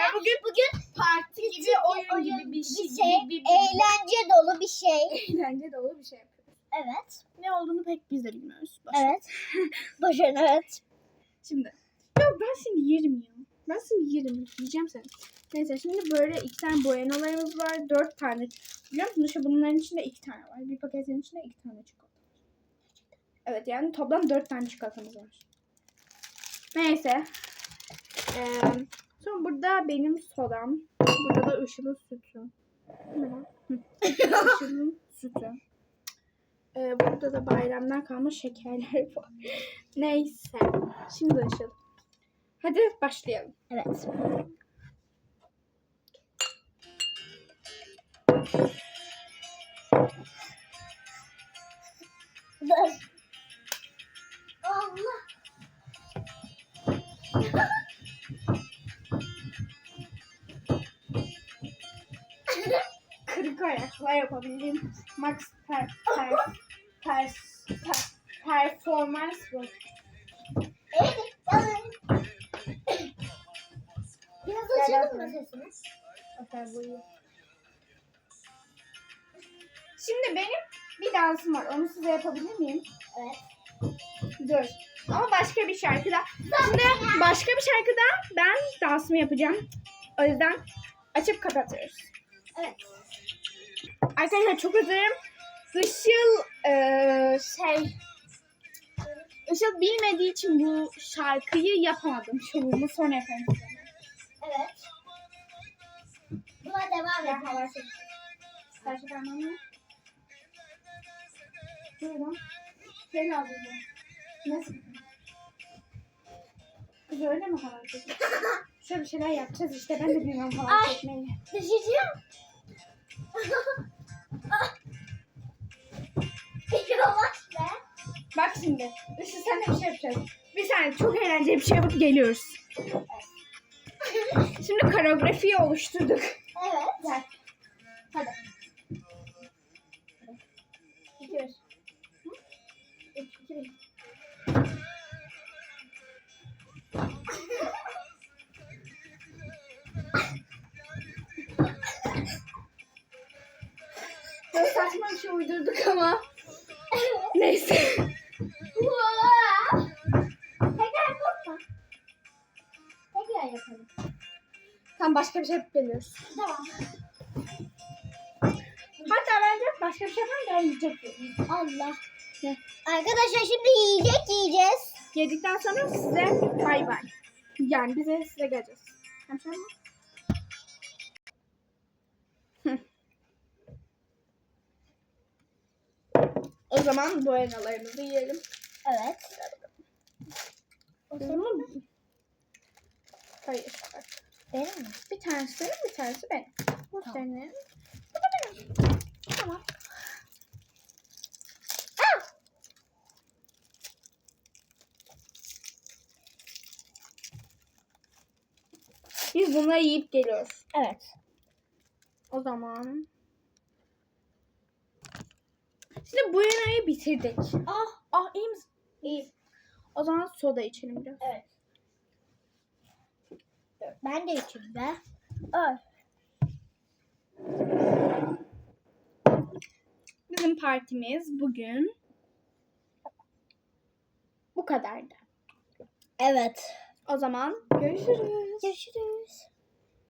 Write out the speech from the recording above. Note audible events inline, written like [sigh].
arkadaşlar bugün bugün parti gibi küçük oyun, gibi bir şey, şey, gibi bir, eğlence dolu bir şey. eğlence dolu bir şey. Evet. Ne olduğunu pek biz de bilmiyoruz. Ver. Evet. [laughs] Başarın evet. Şimdi. Yok ben seni yerim ya. Ben seni yerim. Yiyeceğim seni. Neyse şimdi böyle iki tane boyanolarımız var. Dört tane. Biliyor musun? İşte bunların içinde iki tane var. Bir paketin içinde iki tane çikolata. Evet yani toplam dört tane çikolatamız var. Neyse. Ee, sonra burada benim sodam. Burada da Işıl'ın sütü. Işıl'ın sütü. Ee, burada da bayramdan kalma şekerler var. [laughs] Neyse. Şimdi Işıl. Hadi başlayalım. Evet. Dur. Ayakla yapabildiğim max per, per, per, per, performans bu. Biraz açalım mı sesini? Bakar bu iyi. Şimdi benim bir dansım var. Onu size yapabilir miyim? Evet. Dur. Ama başka bir şarkıda. Şimdi başka bir şarkıda ben dansımı yapacağım. O yüzden açıp kapatıyoruz. Evet. Arkadaşlar çok özür dilerim. Işıl eee, şey Işıl bilmediği için bu şarkıyı yapamadım. Şovumu sonra yaparım. Evet. Buna devam çekeyim. Karşı parmağımı. Buyurun. Şey lazım. Nasıl? Kız öyle mi hava çekiyor? [laughs] Şöyle bir şeyler yapacağız işte. Ben de bilmiyorum hava Ay. çekmeyi. Düşeceğim. Bak şimdi. Işıl sen de bir şey yapacağız. Bir saniye çok eğlenceli bir şey yapıp geliyoruz. Şimdi koreografiyi oluşturduk. Evet. Gel. Hadi. Hı? Üç, iki bir. Saçma bir şey uydurduk ama. [laughs] Neyse. Tekrar yapma. Tekrar yapalım. Tam başka bir şey yapıp geliyoruz. Tamam. Hatta bence başka bir şey yapalım ben yiyecek. Allah. Ne? Arkadaşlar şimdi yiyecek yiyeceğiz. Yedikten sonra size bay bay. Yani bize size geleceğiz. Hemşire mi? Zaman bu enalarımızı yiyelim. Evet. Bunu... Hayır. Bak. Benim mi? Bir tanesi senin, bir tanesi benim. Bu Tamam. senin. Bu da benim. Tamam. Biz bunları yiyip geliyoruz. Evet. O zaman. Şimdi bu yemeği bitirdik. Ah. Ah iyi misin? İyi. O zaman soda içelim biraz. Evet. Ben de içeyim be. Ay. Bizim partimiz bugün bu kadardı. Evet. O zaman görüşürüz. Görüşürüz.